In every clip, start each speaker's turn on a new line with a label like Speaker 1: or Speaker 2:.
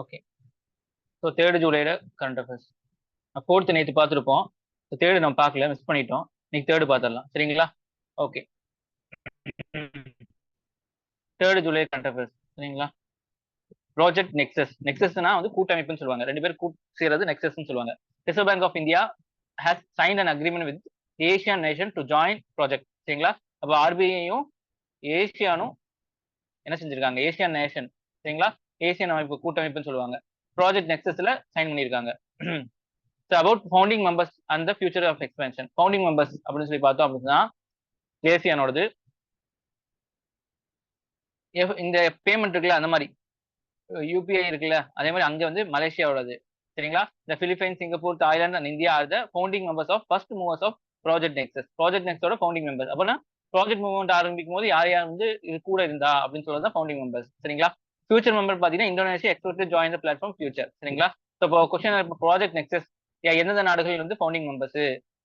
Speaker 1: Okay so third ஜூலையில் current affairs fourth நேற்று பார்த்துருப்போம். ஸோ தேர்டு நம்ம பார்க்கல மிஸ் பண்ணிட்டோம். இன்னைக்கு தேர்டு பார்த்துடலாம். சரிங்களா? Okay third July current affairs சரிங்களா? ப்ராஜெக்ட் நெக்ஸஸ் நெக்ஸஸ்னா வந்து கூட்டமைப்புன்னு சொல்லுவாங்க. ரெண்டு பேர் கூட்டு செய்யறது நெக்ஸஸ்ன்னு சொல்லுவாங்க. Reserve Bank of India has sign and agreement with Asian nation to join project சரிங்களா? அப்போ ஆர்பிஐயும் ஏஷியானும் என்ன செஞ்சிருக்காங்க? ஏஷியன் நேஷன் சரிங்களா? ஏசியன் அமைப்பு கூட்டமைப்புன்னு சொல்லுவாங்க. ப்ராஜெக்ட் நெக்ஸஸ்ல சைன் பண்ணியிருக்காங்க. ஸோ அபவுட் ஃபவுண்டிங் மெம்பர்ஸ் அந்த future of expansion founding members அப்படின்னு சொல்லி பார்த்தோம் அப்படின்னா ஏசியானோடது இந்த பேமெண்ட் இருக்குல்ல அந்த மாதிரி. யூபிஐ இருக்குல்ல அதே மாதிரி அங்க வந்து மலேசியாவோடது. சரிங்களா? இந்த Philippines Singapore Thailand and India are the founding members of first movers of Project Nexus Project நெக்ஸோட founding members அப்படின்னா ப்ராஜெக்ட் மூவ்மெண்ட் ஆரம்பிக்கும் போது யார் யார் வந்து இது கூட இருந்தா அப்படின்னு சொல்றது ஃபவுண்டிங் மெம்பர்ஸ் சரிங்களா? ஃபியூச்சர் மெம்பர் பாத்தீங்கன்னா Indonesia expect join the platform future சரிங்களா? ஸோ இப்போ கொஸ்டின் ப்ராஜெக்ட் நெக்ஸஸ் எந்தெந்த நாடுகள் வந்து ஃபவுண்டிங் மெம்பர்ஸ்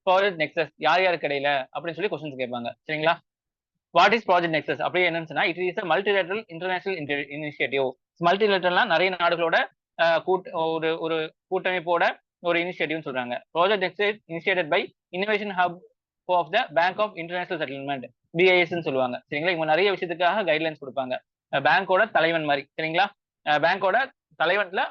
Speaker 1: ப்ராஜெக்ட் நெக்ஸஸ் யார் யாருக்கு கிடையில அப்படின்னு சொல்லி கொஸ்டின்ஸ் கேட்பாங்க. சரிங்களா? வாட் இஸ் ப்ராஜெக்ட் நெக்ஸஸ் அப்படியே என்னன்னு சொன்னா it is multilateral international initiative மல்டிலேட்டரல்னா நிறைய நாடுகளோட கூட் ஒரு ஒரு கூட்டமைப்போட ஒரு இனிஷியேட்டிவ்னு சொல்றாங்க. Project Nexus initiated by innovation hub of the Bank of International settlement பிஐஎஸ்ன்னு சொல்லுவாங்க. சரிங்களா? இவங்க நிறைய விஷயத்துக்காக கைட்லைன்ஸ் கொடுப்பாங்க. பேங்கோட தலைவன் மாதிரி சரிங்களா? பேங்கோட தலைவன்ல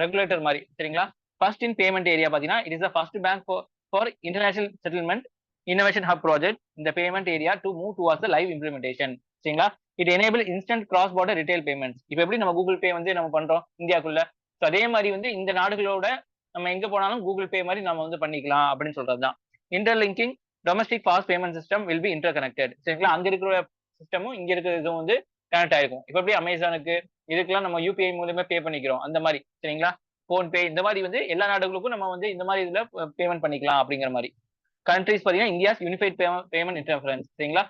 Speaker 1: ரெகுலேட்டர் மாதிரி சரிங்களா? ஃபர்ஸ்ட் இன் பேமெண்ட் ஏரியா பார்த்தீங்கன்னா it is the first bank for international settlement innovation hub project இந்த payment area to move towards live implementation சரிங்களா? It enable instant cross border retail payments இப்போ எப்படி நம்ம கூகுள் பே வந்து நம்ம பண்றோம் இந்தியாக்குள்ள? So அதே மாதிரி வந்து இந்த நாடுகளோட நம்ம எங்க போனாலும் கூகுள் பே மாதிரி நம்ம வந்து பண்ணிக்கலாம் அப்படின்னு சொல்றதுதான். Interlinking domestic fast payment system will be interconnected சரிங்களா? அங்க இருக்கிற சிஸ்டமும் இங்க இருக்கிற இதுவும் வந்து கனெக்ட் ஆயிருக்கும். இப்போ எப்படி அமேசானுக்கு இதுக்கெல்லாம் நம்ம யூபிஐ மூலயமா பே பண்ணிக்கிறோம்? அந்த மாதிரி. சரிங்களா? போன்பே இந்த மாதிரி வந்து எல்லா நாடுகளுக்கும் நம்ம வந்து இந்த மாதிரி இதுல பேமெண்ட் பண்ணிக்கலாம் அப்படிங்கிற மாதிரி. கண்ட்ரிஸ் பார்த்தீங்கன்னா இந்தியாஸ் யூனிஃபைட் பேமெண்ட் இன்டர்ஃபரன்ஸ் சரிங்களா?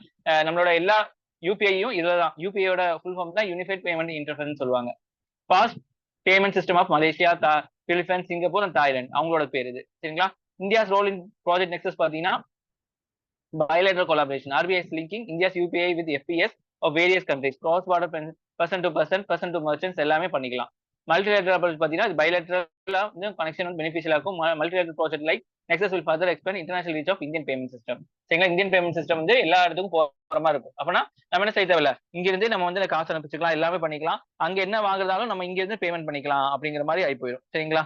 Speaker 1: நம்மளோட எல்லா யூபிஐயும் இதுல தான் யூபிஐயோட ஃபுல் ஃபார்ம் தான் யூனிஃபைட் பேமெண்ட் இன்டர்ஃபரன்ஸ் சொல்லுவாங்க. Fast payment system of Malaysia Philippines Singapore and Thailand அவங்களோட பேர் இது. சரிங்களா? India's role in Project Nexus பார்த்தீங்கன்னா bilateral collaboration RBI's linking India's UPI with FPS various countries various countries. Cross person person person person, person எல்லாமே பண்ணிக்கலாம். Multilateral பார்த்தீங்கன்னா இது வந்து கனெக்ஷன் வந்து பெனிஃபிஷியலா இருக்கும். Multilateral project like Nexus will further expand international reach of Indian payment system சரிங்களா Indian payment system வந்து எல்லா இடத்துக்கும் போகிற மாதிரி இருக்கும். அப்படின்னா நம்ம என்ன செய்ய தேவையில்ல? இங்க இருந்து நம்ம வந்து காசு அனுப்பிச்சுக்கலாம் எல்லாமே பண்ணிக்கலாம். அங்க என்ன வாங்குறதாலும் நம்ம இங்க இருந்து பேமெண்ட் பண்ணிக்கலாம் அப்படிங்கிற மாதிரி ஆகி போயிடும் சரிங்களா?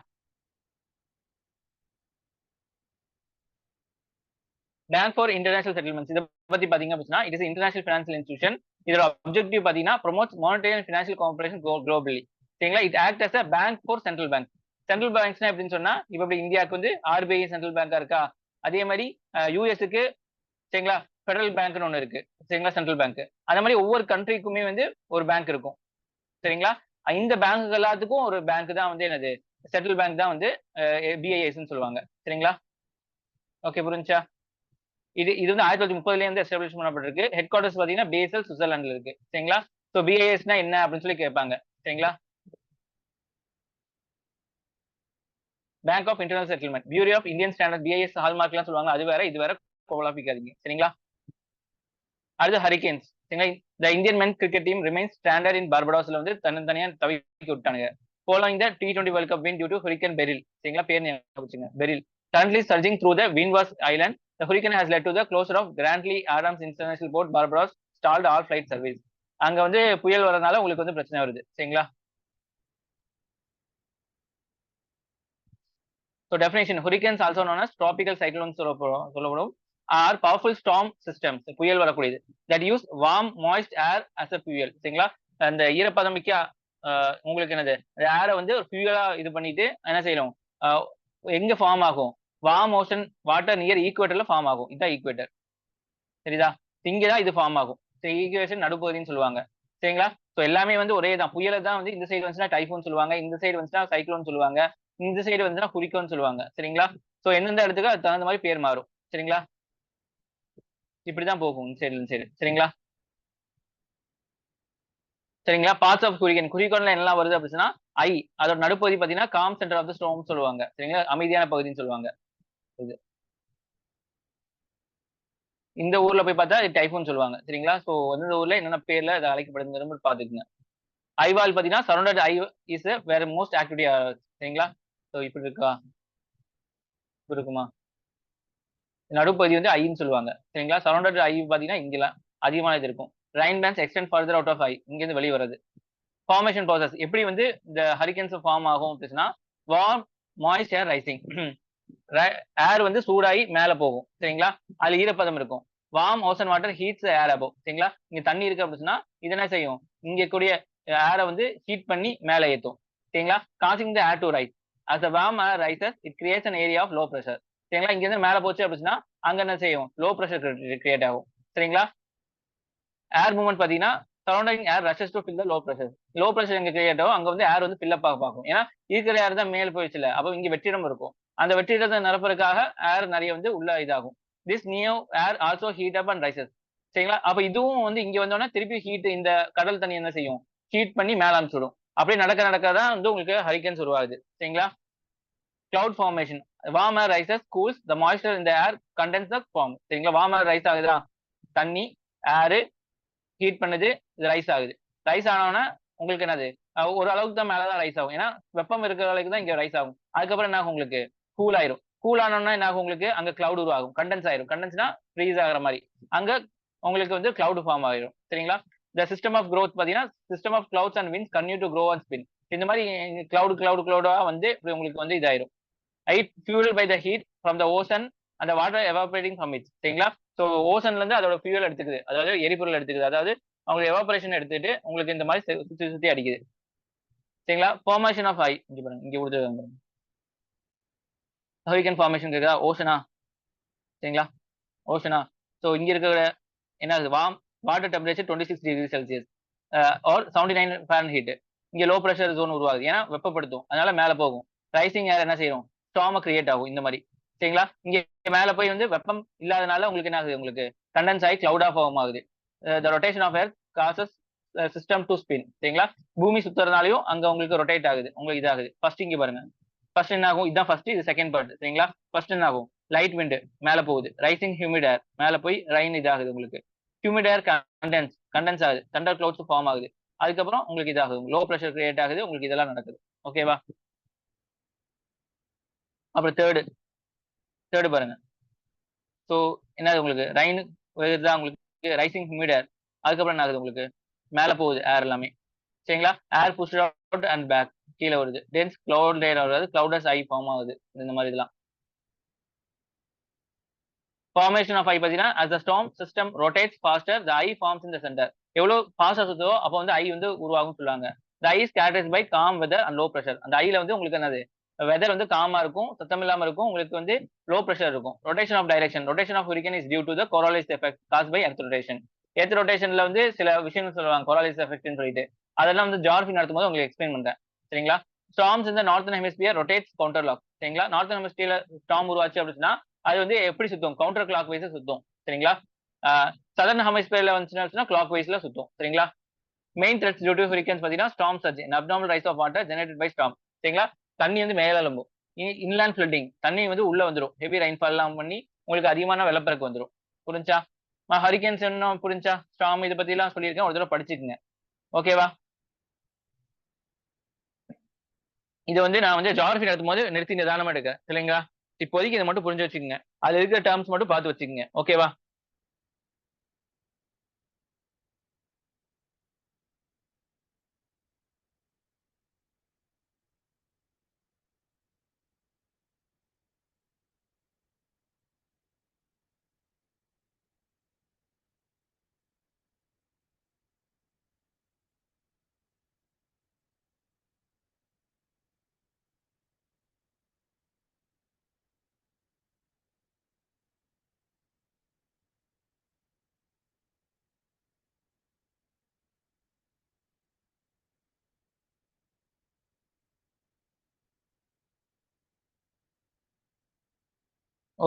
Speaker 1: பேங்க் ஃபார் இன்டர்நேஷனல் செட்டில்மெண்ட்ஸ் இதை பத்தி பாத்தீங்க அப்படின்னா it is international financial institution இதோட அப்ஜெக்டிவ் பாத்தீங்கன்னா promote monetary and financial cooperation globally சரிங்களா? It act as a bank for central bank central பேங்க்ஸ்னா எப்படின்னு சொன்னா இப்ப இப்படி இந்தியாவுக்கு வந்து ஆர்பிஐ சென்ட்ரல் பேங்கா இருக்கா? அதே மாதிரி யூஎஸ்க்கு சரிங்களா? ஃபெடரல் பேங்க்னு ஒன்று இருக்கு. சரிங்களா? சென்ட்ரல் பேங்க் அந்த மாதிரி ஒவ்வொரு கண்ட்ரிக்குமே வந்து ஒரு பேங்க் இருக்கும். சரிங்களா? இந்த பேங்க் எல்லாத்துக்கும் ஒரு பேங்க் தான் வந்து என்னது? சென்ட்ரல் பேங்க் தான் வந்து பிஐஎஸ்ன்னு சொல்லுவாங்க. சரிங்களா? ஓகே புரிஞ்சா இது இது வந்து ஆயிரத்தி தொள்ளாயிரத்தி முப்பதுல இருந்து எஸ்டாப்ளிஷ் பண்ணப்பட்டிருக்கு. ஹெட் குவார்டர்ஸ் பாத்தீங்கன்னா பேசல் சுவிட்சர்லாந்துல இருக்கு. சரிங்களா? ஸோ பிஐஎஸ்னா என்ன அப்படின்னு சொல்லி கேட்பாங்க. சரிங்களா? Bank of internal settlement bureau of Indian standard BIS ஹால்மார்க்லாம் சொல்லுவாங்க அது வேற இது வேற குழப்பிக்காதீங்க சரிங்களா? அடுத்து ஹரிகேன்ஸ் சரிங்களா? The Indian men cricket team remains stranded in பார்படாஸ்ல வந்து தனித்தனியா தவிக்க விட்டானுங்க. Following the T twenty world cup win due to hurricane Beryl சரிங்களா? பேர் ஞாபகம் Beryl currently surging through the Windward Island. The hurricane has led to the closure of Grantley Adams International Port, Barbados, stalled all flight service. அங்க வந்து புயல் வரதுனால உங்களுக்கு வந்து பிரச்சனை வருது சரிங்களா? So definition hurricanes also known as tropical cyclone சொல்லப்படும். ஆர் பவர்ஃபுல் ஸ்டாம் சிஸ்டம்ஸ் புயல் வரக்கூடியது. That use warm moist air as a புயல் சரிங்களா? அந்த ஈரப்பதம் மிக்க உங்களுக்கு என்னது? ஏரை வந்து ஒரு ஃபியூலா இது பண்ணிட்டு என்ன செய்யணும்? எங்க ஃபார்ம் ஆகும்? வார்ம் ஓஷன் வாட்டர் நியர் ஈக்குவேட்டர்ல ஃபார்ம் ஆகும். இதுதான் ஈக்குவேட்டர் சரிதா? இங்கதான் இது ஃபார்ம் ஆகும். ஈக்குவேஷன் நடுப்பகுதின்னு சொல்லுவாங்க. சரிங்களா? ஸோ எல்லாமே வந்து ஒரே தான் புயலை தான் வந்து இந்த சைடு வந்துச்சுன்னா டைஃபோன் சொல்லுவாங்க. இந்த சைடு வந்துச்சுன்னா சைக்ளோன் சொல்லுவாங்க. இந்த சைடு வந்துச்சுன்னா குரிக்கோன்னு சொல்லுவாங்க. சரிங்களா? ஸோ எந்தெந்த இடத்துக்கு அது தகுந்த மாதிரி பேர் மாறும். சரிங்களா? இப்படிதான் போகும். இந்த சைடு இந்த சைடு சரிங்களா? சரிங்களா? பார்ட்ஸ் ஆஃப் குறிக்கன் குறிக்கோன்ல என்னெல்லாம் வருது அப்படின்னா ஐ அதோட நடுப்பகுதி பாத்தீங்கன்னா calm centre of the storm சொல்லுவாங்க. சரிங்களா? அமைதியான பகுதின்னு சொல்லுவாங்க. இது. இந்த ஊர்ல போய் பார்த்தா டைஃபோன் சொல்லுவாங்க. சரிங்களா? ஸோ இந்த ஊர்ல என்னென்ன பேர்ல அது அழைக்கப்படுதுங்கிற பாத்துக்குங்க ஐவால் பாத்தீங்கன்னா surrounded eye is where most activity uh, சரிங்களா? ஸோ இப்படி இருக்கா? இப்படி இருக்குமா? நடுப்பகுதி வந்து ஐன்னு சொல்லுவாங்க. சரிங்களா? சரௌண்டட் ஐ பாத்தீங்கன்னா இங்கெல்லாம் அதிகமான இது இருக்கும். Rain bands extend further out of eye இங்கேருந்து வெளியே வருது ஃபார்மேஷன் ப்ராசஸ் எப்படி வந்து இந்த ஹரிகன்ஸ் ஃபார்ம் ஆகும் அப்படின்னா warm moist air rising air வந்து சூடாகி மேலே போகும். சரிங்களா? அதுல ஈரப்பதம் இருக்கும். Warm ocean water heats air above சரிங்களா? இங்க தண்ணி இருக்கு அப்படின்னா இது என்ன செய்யும்? இங்க கூடிய ஏரை வந்து ஹீட் பண்ணி மேலே ஏற்றும் சரிங்களா? Causing the air to rise as a warm air rises it creates an area of low pressure சரிங்களா? இங்க இருந்து மேலே போச்சு அப்படின்னா அங்க என்ன செய்யும்? லோ ப்ரெஷர் கிரியேட் ஆகும். சரிங்களா? ஏர் மூவ்மெண்ட் பாத்தீங்கன்னா surrounding air rushes to fill the low pressure low pressure எங்க கிரியேட் ஆகும் அங்க வந்து ஏர் வந்து ஃபில்அப் ஆக பார்க்கும். ஏன்னா இருக்கிற ஏர் தான் மேல் போயிடுச்சுல அப்போ இங்க வெற்றிடம் இருக்கும். அந்த வெற்றிடத்தை நிரப்புறதுக்காக ஏர் நிறைய வந்து உள்ள இதாகும். This new air also heat up and rises சரிங்களா? அப்ப இதுவும் வந்து இங்க வந்தோம்னா திருப்பி ஹீட் இந்த கடல் தண்ணி என்ன செய்யும்? ஹீட் பண்ணி மேல அனுப்பிச்சுடும். அப்படியே நடக்க நடக்க தான் வந்து உங்களுக்கு ஹரிக்கன்ஸ் உருவாகுது. சரிங்களா? Cloud formation warm air rises cools the moisture இந்த ஏர் கண்டென்ஸ் த ஃபார்ம் சரிங்களா? வார்ம் ஏர் ரைஸ் ஆகுதா? தண்ணி ஏரு ஹீட் பண்ணுது இது ரைஸ் ஆகுது. ரைஸ் ஆனோன்னா உங்களுக்கு என்னது? ஒரு அளவுக்கு தான் மேலதான் ரைஸ் ஆகும். ஏன்னா வெப்பம் இருக்கிற அளவுக்கு தான் இங்க ரைஸ் ஆகும். அதுக்கப்புறம் என்ன ஆகும் உங்களுக்கு? கூல் ஆயிரும். கூல் ஆனோம்னா என்ன ஆகும் உங்களுக்கு? அங்க கிளவுட் உருவாகும். கண்டென்ஸ் ஆயிரும். கண்டென்ஸ்னா ஃப்ரீஸ் ஆகிற மாதிரி. அங்க உங்களுக்கு வந்து கிளவுட் ஃபார்ம் ஆயிரும். சரிங்களா? இந்த சிஸ்டம் ஆஃப் க்ரோத் பாத்தீங்கன்னா system of clouds and winds continue to grow and spin இந்த மாதிரி கிளவுட் கிளவுட் கிளவுடா வந்து இப்படி உங்களுக்கு வந்து இதாயிரும். It fuel by the heat from the ocean அந்த வாட்டர் எவாபரேட்டிங் ஃப்ரம் இட் சரிங்களா? ஸோ ஓசன்ல இருந்து அதோட ஃபியூல் எடுத்துக்குது. அதாவது எரிபொருள் எடுத்துக்குது. அதாவது அவங்களுக்கு எவாபரேஷன் எடுத்துட்டு உங்களுக்கு இந்த மாதிரி சுத்தி சுத்தி அடிக்குது. சரிங்களா? ஃபார்மேஷன் ஆஃப் ஐ இங்க பாருங்க. இங்க கொடுத்து ஹரிகன் ஃபார்மேஷன் கேட்குதா ஓஷனா சரிங்களா? ஓஷனா ஸோ இங்க இருக்கிற என்ன ஆகுது warm water temperature twenty six degree Celsius or seventy nine Fahrenheit இங்க லோ ப்ரெஷர் ஜோன் உருவாகுது. ஏன்னா வெப்பப்படுத்தும். அதனால மேல போகும். ரைசிங் ஏர் என்ன செய்யும்? ஸ்டாம கிரியேட் ஆகும். இந்த மாதிரி. சரிங்களா? இங்க மேல போய் வந்து வெப்பம் இல்லாதனால உங்களுக்கு என்ன ஆகுது? உங்களுக்கு கண்டென்ஸ் ஆகி கிளவுடா ஃபார்ம் ஆகுது. The rotation of air causes system to spin சரிங்களா? பூமி சுத்துறதுனாலையும் அங்க உங்களுக்கு ரொட்டேட் ஆகுது. உங்களுக்கு இதாகுது. ஃபர்ஸ்ட் இங்கே பாருங்க. ஃபர்ஸ்ட் என்ன ஆகும்? இதுதான் ஃபர்ஸ்ட் இது செகண்ட் பார்ட் சரிங்களா? ஃபர்ஸ்ட் என்ன ஆகும்? லைட் விண்டு மேல போகுது. ரைசிங் ஹியூமிட் ஏர் மேல போய் ரைன் இதாகுது உங்களுக்கு. ஹியூமிட் ஏர் கண்டென்ஸ் கண்டென்ஸ் ஆகுது. தண்டர் கிளவுட்ஸ் ஃபார்ம் ஆகுது. அதுக்கப்புறம் உங்களுக்கு இதாகுது. லோ ப்ரெஷர் கிரியேட் ஆகுது. உங்களுக்கு இதெல்லாம் நடக்குது. ஓகேவா அப்புறம் தேர்டு தேர்டு பாருங்க. ஸோ என்னது உங்களுக்கு? ரைன் தான் உங்களுக்கு. ரைசிங் ஹியூமிட் ஏர் அதுக்கப்புறம் என்ன ஆகுது உங்களுக்கு? மேல போகுது ஏர் எல்லாமே. சரிங்களா? Air push out and back கீழே வருது. டென்ஸ் கிளவுட் லேயர் வருது கிளவுடஸ் ஐ ஃபார்ம் ஆகுது. இந்த மாதிரி இதெல்லாம். ஃபார்மேஷன் ஆஃப் ஐ பார்த்தீங்கன்னா as the storm system rotates faster the eye forms in the centre எவ்வளோ ஃபாஸ்டா சுத்தோ அப்போ வந்து ஐ வந்து உருவாகும் சொல்லுவாங்க. The eye characterize by calm weather and low pressure அந்த ஐல வந்து உங்களுக்கு என்னது? வெதர் வந்து காமா இருக்கும் சத்தம் இல்லாம இருக்கும் உங்களுக்கு வந்து லோ ப்ரெஷர் இருக்கும். Rotation of direction rotation of hurricane is due to the Coriolis effect cause by earth rotation earth ரொட்டேஷன்ல வந்து சில விஷயங்கள் சொல்லுவாங்க கொரோலிஸ் எஃபெக்ட்னு சொல்லிட்டு. அதெல்லாம் வந்து ஜார்ஃபி நடத்தும் போது உங்களுக்கு எக்ஸ்பிளைன் பண்றேன். சரிங்களா? ஸ்டாம்ஸ் இந்த northern hemisphere rotates counter clock சரிங்களா? நார்த்தன் ஹெமிஸ்பியர்ல ஸ்டாம் உருவாச்சு அப்படின்னா அது வந்து எப்படி சுத்தும்? கவுண்டர் கிளாக் வைஸ் சுத்தும். சரிங்களா? சதர்ன் ஹெமிஸ்பியர்ல வந்துச்சுன்னா கிளாக் வைஸ்ல சுத்தும். சரிங்களா? Main threats due to hurricanes பார்த்தீங்கன்னா storm surge abnormal rise of water generate by storm சரிங்களா? தண்ணி வந்து மேலே எழும்பும் இன்லேண்ட் ஃபிளட்டிங் தண்ணி வந்து உள்ள வந்துடும் ஹெவி ரெயின்ஃபால் எல்லாம் பண்ணி உங்களுக்கு அதிகமான வெள்ளப்பெருக்கு வந்துடும் புரிஞ்சா? ஹரிகன்ஸ் என்ன புரிஞ்சா? ஸ்டாம் இதை பத்தி எல்லாம் சொல்லியிருக்கேன். ஒரு தடவை படிச்சுக்கங்க. ஓகேவா இது வந்து நான் வந்து ஜாகிரபி நடத்தும் போது நிறுத்தி நிதானமா எடுக்கிறேன் இல்லைங்களா இப்போதைக்கு இதை மட்டும் புரிஞ்சு வச்சுக்கோங்க. அதுல இருக்கிற டேர்ம்ஸ் மட்டும் பார்த்து வச்சுக்கோங்க. ஓகேவா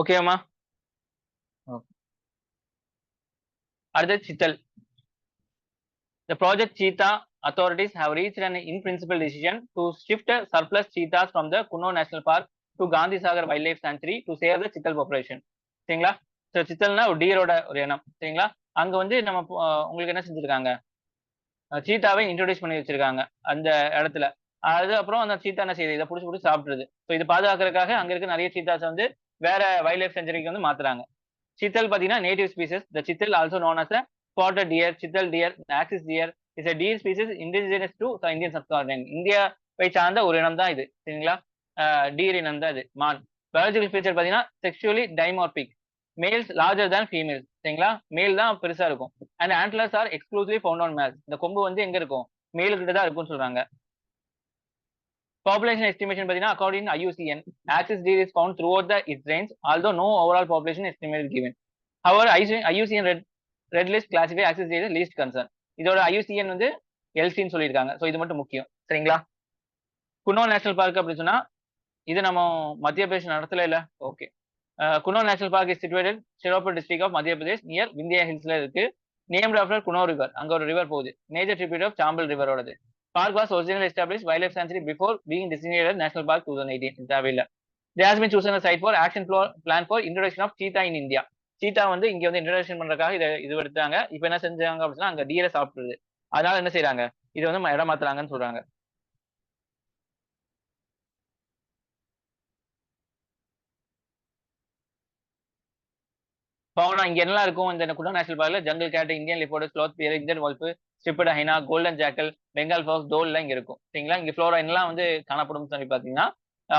Speaker 1: ஓகேம்மா அடுத்து chital. The project Cheetah authorities have reached an in-principle decision to shift surplus cheetahs from the Kuno National Park to Gandhi Sagar Wildlife Sanctuary to save the chital population. சரிங்களா? ஸோ சித்தல்னா ஒரு டீரோட ஒரு இனம் சரிங்களா? அங்க வந்து நம்ம உங்களுக்கு என்ன செஞ்சிருக்காங்க? சீத்தாவை இன்ட்ரோடியூஸ் பண்ணி வச்சிருக்காங்க அந்த இடத்துல. அது அப்புறம் அந்த சீத்தா என்ன செய்யுது? இதை புடிச்சு புடிச்சு சாப்பிடுறது ஸோ இது பாதுகாக்கிறதுக்காக அங்க இருக்க நிறைய சீத்தாஸ் வந்து வேற வைல்ட் லைஃப் செஞ்சுரிக்கு வந்து மாத்துறாங்க. சித்தல் பாத்தீங்கன்னா native species the chital also known as a spotted deer chital deer axis deer is a deer species indigenous to Indian subcontinent இந்தியாவை சார்ந்த ஒரு இனம் தான் இது. சரிங்களா? டியர் இனம் தான் இது. மான். பயாலஜிக்கல் ஃபீச்சர் பாத்தீங்கன்னா sexually dimorphic males larger than females சரிங்களா? மேல் தான் பெருசா இருக்கும். And antlers are exclusive found on males இந்த கொம்பு வந்து எங்க இருக்கும்? மேல் கிட்ட தான் இருக்கும்னு சொல்றாங்க. Population estimation பார்த்தீங்கன்னா according to IUCN, axis deer is found throughout the its range, although no overall population estimate is given. However, IUCN red, red list classify axis deer as least concern. இதோட IUCN வந்து எல்சின்னு சொல்லியிருக்காங்க. So இது மட்டும் முக்கியம். சரிங்களா? குன்னோ national park அப்படின்னு சொன்னா இது நம்ம மத்திய பிரதேஷ் நடத்தல இல்ல? Okay Kuno national park is situated Sheopur district of Madhya Pradesh near Vindhya ஹில்ஸ்ல இருக்கு. நேம்ட் ஆஃப்டர் குனோ ரிவர் அங்க ஒரு ரிவர் போகுது. மேஜர் ட்ரிபியூட் ஆஃப் சாம்பல் ரிவரோடது Park was originally established wildlife sanctuary before being designated National Park 2018 in Tavilla. There has been chosen a site for action plan for introduction of cheetah in India. சீட்டா வந்து இங்க வந்து introduction பண்றதுக்காக இதை இது எடுத்தாங்க. இப்போ என்ன செஞ்சாங்க அப்படின்னா அங்க டீரை சாப்பிடுது அதனால என்ன செய்யறாங்க இது வந்து இடம் மாத்துறாங்கன்னு சொல்றாங்க. பவுனா இங்க என்னெல்லாம் இருக்கும்? இந்த குடா நேஷனல் பார்க்ல jungle cat Indian leopard sloth bear Indian wolf striped hyena golden jackal Bengal fox டோல்லாம் இங்க இருக்கும். சரிங்களா? இங்க ஃப்ளோரா வந்து காணப்படும் சொல்லி பாத்தீங்கன்னா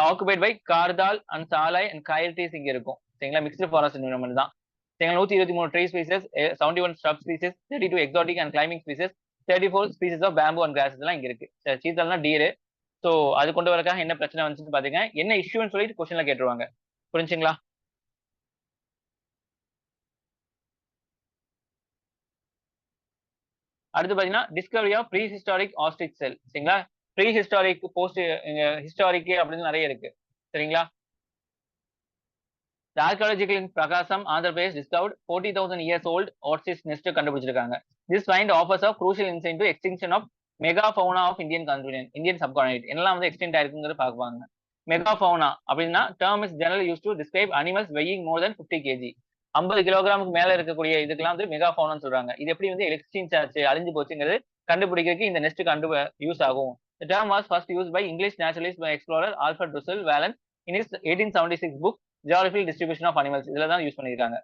Speaker 1: occupied by kardhai and salai and khair trees இங்க இருக்கும். சரிங்களா? மிக்ஸ்டு ஃபாரஸ்ட் என்விரான்மெண்ட் தான். சரிங்களா? நூத்தி இருபத்தி மூணு tree species seventy one shrub species thirty two exotic and climbing species thirty four species of bamboo and grasses எல்லாம் இங்க இருக்கு. சீத்தல்னா டீரு ஸோ அது கொண்டு வரக்காக என்ன பிரச்சனை வந்துச்சுன்னு பாத்தீங்கன்னா என்ன இஷ்யூன்னு சொல்லிட்டு கொஸ்டின்ல கேட்டுருவாங்க. புரிஞ்சுங்களா? அடுத்து பாத்தீங்கன்னா discovery of pre historic ostrich shell சரிங்களா? ப்ரீ ஹிஸ்டாரிக் போஸ்ட் ஹிஸ்டாரிக் அப்படின்னு நிறைய இருக்கு. சரிங்களா? The archaeological Andhra Pradesh Discord Andhra thousand years 40,000 years next கண்டுபிடிச்சிருக்காங்க. This find offers of crucial insight to to of megafauna of Indian continent Indian subcontinent எல்லாம் வந்து extent ஆயிருக்குங்கிறது பார்ப்பாங்க மெகாஃபவுனா அப்படின்னா term is general use to describe animals weighing more than fifty KG ஐம்பது கிலோகிராமுக்கு மேல இருக்கக்கூடிய இதுக்கெல்லாம் வந்து மெகா மெகாஃபவுனான்னு சொல்றாங்க. இது எப்படி வந்து எக்ஸ்சேஞ்ச் ஆச்சு அழிஞ்சு போச்சுங்கிறது கண்டுபிடிக்கிறதுக்கு இந்த நெஸ்ட் கண்டு யூஸ் ஆகும். The term was first used by English naturalist by explorer Alfred Russel Wallace in his 1876 book Geographical Distribution of Animals. இதுல தான் யூஸ் பண்ணிருக்காங்க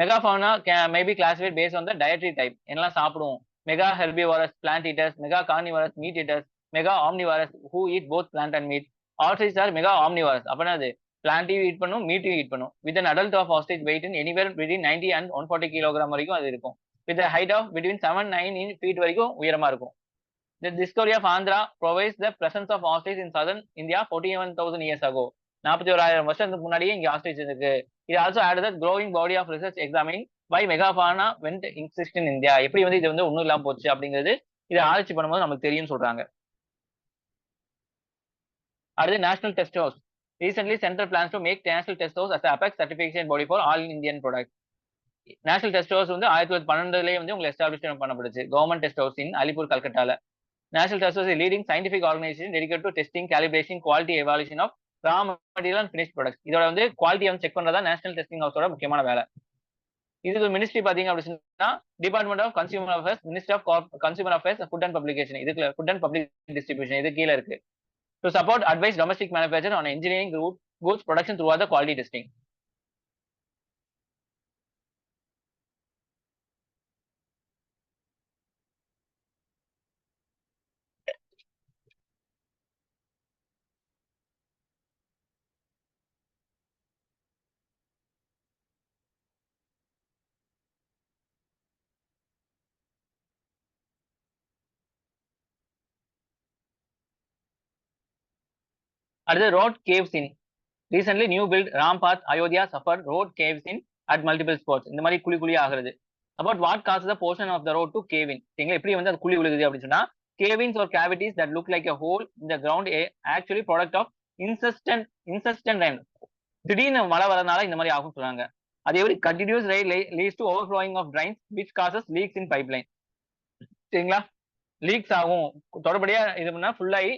Speaker 1: megafauna maybe classified base on the dietary type என்னெல்லாம் சாப்பிடுவோம்? Mega herbivores plant eaters mega carnivores meat eaters mega omnivores who eat both plant and meat ostriches are mega omnivores அப்படின்னா அது பிளான்ட்டையும் eat பண்ணும் மீட்டையும் ஈட் பண்ணும். With an adult of ostrich weight in anywhere between ninety and one forty kilogram வரைக்கும் அது இருக்கும். With height of between seven nine in feet வரைக்கும் உயரமா இருக்கும். The discovery of Andhra provides the presence of ostrich in ostrich in southern India 41,000 years ago. நாற்பத்தி ஓராயிரம் வருஷத்துக்கு முன்னாடியே இங்கே ஹாஸ்டேஜ் இருக்கு. இது also add the growing body of research examining by megafauna went insist in India எப்படி வந்து இது வந்து ஒன்றும் இல்லாமல் போச்சு அப்படிங்கிறது இதை ஆராய்ச்சி பண்ணும்போது நமக்கு தெரியும் சொல்றாங்க. அடுத்து national test house recently central plans to make national test house as apex certification body for all Indian product national test house வந்து ஆயிரத்தி தொள்ளாயிரத்தி பன்னெண்டுலேயே வந்து உங்களுக்கு establish பண்ணப்படுச்சு. Government test house in Alipur கல்கட்டால national test house leading scientific organisation dedicate to testing calibration quality evaluation of raw material and finish product இதோட வந்து quality வந்து check பண்றதா நேஷனல் டெஸ்டிங் ஹவுஸோட முக்கியமான வேலை. இதுக்கு மினிஸ்ட்ரி பாத்தீங்க அப்படின்னா department of consumer affairs ministry of consumer affairs food and publication இதுக்கு ஃபுட் அண்ட் பப்ளிக் டிஸ்ட்ரிபியூஷன் இது கீழே இருக்கு. to support advise domestic manufacturer on engineering goods production throughout the quality testing. அடுத்து road caves in recently new built Rampath Ayodhya suffer road caves in at multiple spots இந்த மாதிரி குழி குழி ஆகுறது. About what cause the portion of the road to cave in சரிங்களா? எப்படி வந்து அது குழி விழுகுது அப்படின்னு சொன்னா cave ins are cavities that look like a hole இந்த ground actually product of incessant incessant rain திடீர்னு மழை வரதுனால இந்த மாதிரி ஆகும் சொன்னாங்க அது எப்படி? Continuous right leads to over flowing of drains which causes leaks in pipe line சரிங்களா? லீக்ஸ் ஆகும். தொடர்படியா இது பண்ணா ஃபுல்லாகி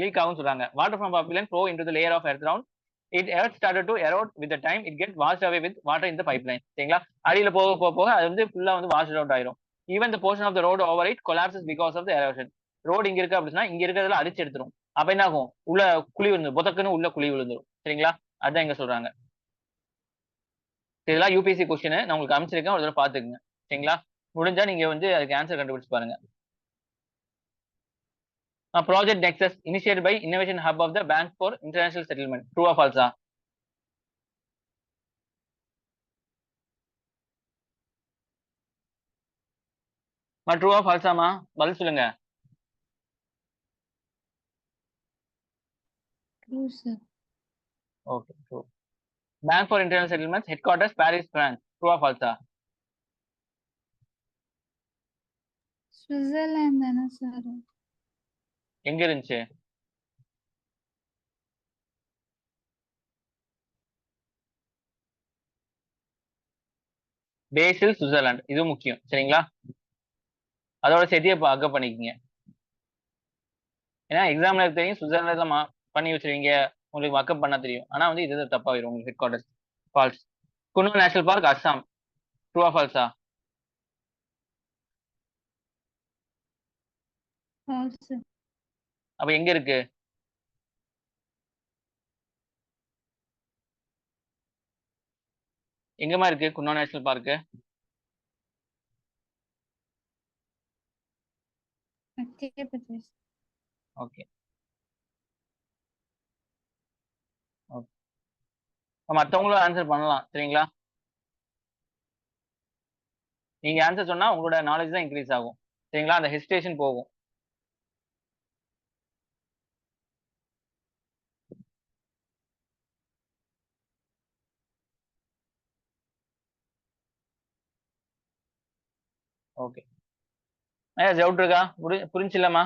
Speaker 1: லீக் ஆகும் சொல்றாங்க. Water from pipeline flow into the layer of earth round it earth start to erode with time it get wash away with water in the pipe line சரிங்களா? அடியில் போக போக போக அது வந்து ஃபுல்லா வந்து வாஷ் அவுட் ஆயிரும். Even the portion of the road over it collapses because of the erosion road இங்க இருக்கு அப்படின்னா இங்க இருக்கிறதுல அடிச்சு எடுத்துரும். அப்ப என்ன ஆகும்? உள்ள குழி விழுந்து புதக்குன்னு உள்ள குழி விழுந்துரும். சரிங்களா? அதான் இங்க சொல்றாங்க. இதெல்லாம் யூபிஎஸ்சி கொஸ்டின் நான் உங்களுக்கு அமைச்சிருக்கேன் ஒரு தடவை பாத்துக்குங்க சரிங்களா? முடிஞ்சா நீங்க வந்து அதுக்கு ஆன்சர் கண்டுபிடிச்சு பாருங்க. Project nexus initiate by innovation hub of the bank for international settlement true of false true of ஆல்சாமா பதில் சொல்லுங்க.
Speaker 2: True, sir.
Speaker 1: Okay true bank for international settlements headquarters Paris France true of false
Speaker 2: Switzerland தானே sir?
Speaker 1: எங்க இருந்துச்சு? Basel Switzerland. இது முக்கியம் சரிங்களா? அதோட சேர்த்தியே அக்கப் பண்ணிக்கிங்க. ஏன்னா எக்ஸாம்ல தெரியும் சுவிட்சர்லாந்துல பண்ணி வச்சிருவீங்க. உங்களுக்கு மக்கப் பண்ண தெரியும். ஆனா வந்து இது தப்பாயிரும் உங்களுக்கு headquarters false Coonoor national park Assam ட்ரூவா ஃபால்ஸா
Speaker 2: False.
Speaker 1: அப்ப எங்க இருக்கு? எங்கம்மா இருக்கு? Coonoor national park. ஓகே. மற்றவங்களும் ஆன்சர் பண்ணலாம் சரிங்களா? நீங்க ஆன்சர் சொன்னா உங்களோட நாலேஜ் தான் இன்க்ரீஸ் ஆகும் சரிங்களா? அந்த ஹெசிடேஷன் போகும் ஓகே ஐயா டவுட் இருக்கா புரி புரிஞ்சில்லம்மா